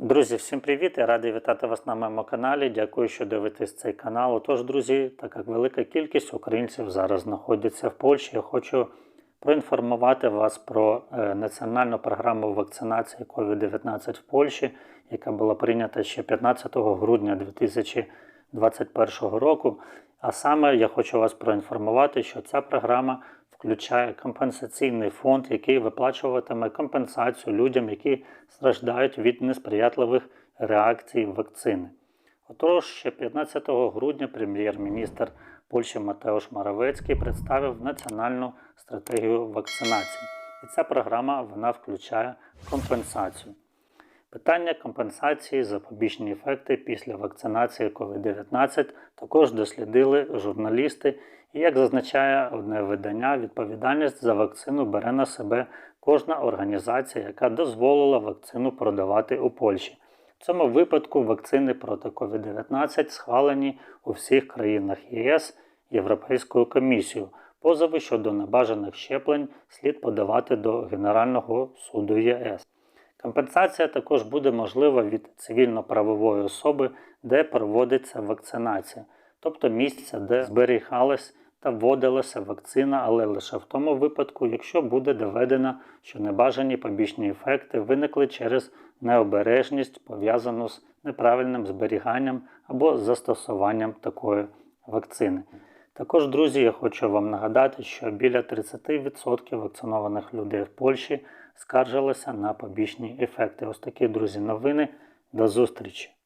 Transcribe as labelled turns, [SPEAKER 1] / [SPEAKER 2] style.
[SPEAKER 1] Друзі, всім привіт! Я радий вітати вас на моєму каналі. Дякую, що дивитесь цей канал. Отож, друзі, так як велика кількість українців зараз знаходиться в Польщі, я хочу проінформувати вас про е, національну програму вакцинації COVID-19 в Польщі, яка була прийнята ще 15 грудня 2021 року. А саме я хочу вас проінформувати, що ця програма включає компенсаційний фонд, який виплачуватиме компенсацію людям, які страждають від несприятливих реакцій вакцини. Отож, ще 15 грудня прем'єр-міністр Польщі Матеуш Моровецький представив національну стратегію вакцинації. І ця програма вона включає компенсацію. Питання компенсації за побічні ефекти після вакцинації COVID-19 також дослідили журналісти, і як зазначає одне видання, відповідальність за вакцину бере на себе кожна організація, яка дозволила вакцину продавати у Польщі. В цьому випадку вакцини проти COVID-19 схвалені у всіх країнах ЄС Європейською комісією. Позови щодо небажаних щеплень слід подавати до Генерального суду ЄС. Компенсація також буде можлива від цивільно-правової особи, де проводиться вакцинація, тобто місця, де зберігалась та вводилася вакцина, але лише в тому випадку, якщо буде доведено, що небажані побічні ефекти виникли через необережність, пов'язану з неправильним зберіганням або застосуванням такої вакцини. Також, друзі, я хочу вам нагадати, що біля 30% вакцинованих людей в Польщі скаржилися на побічні ефекти. Ось такі, друзі, новини. До зустрічі!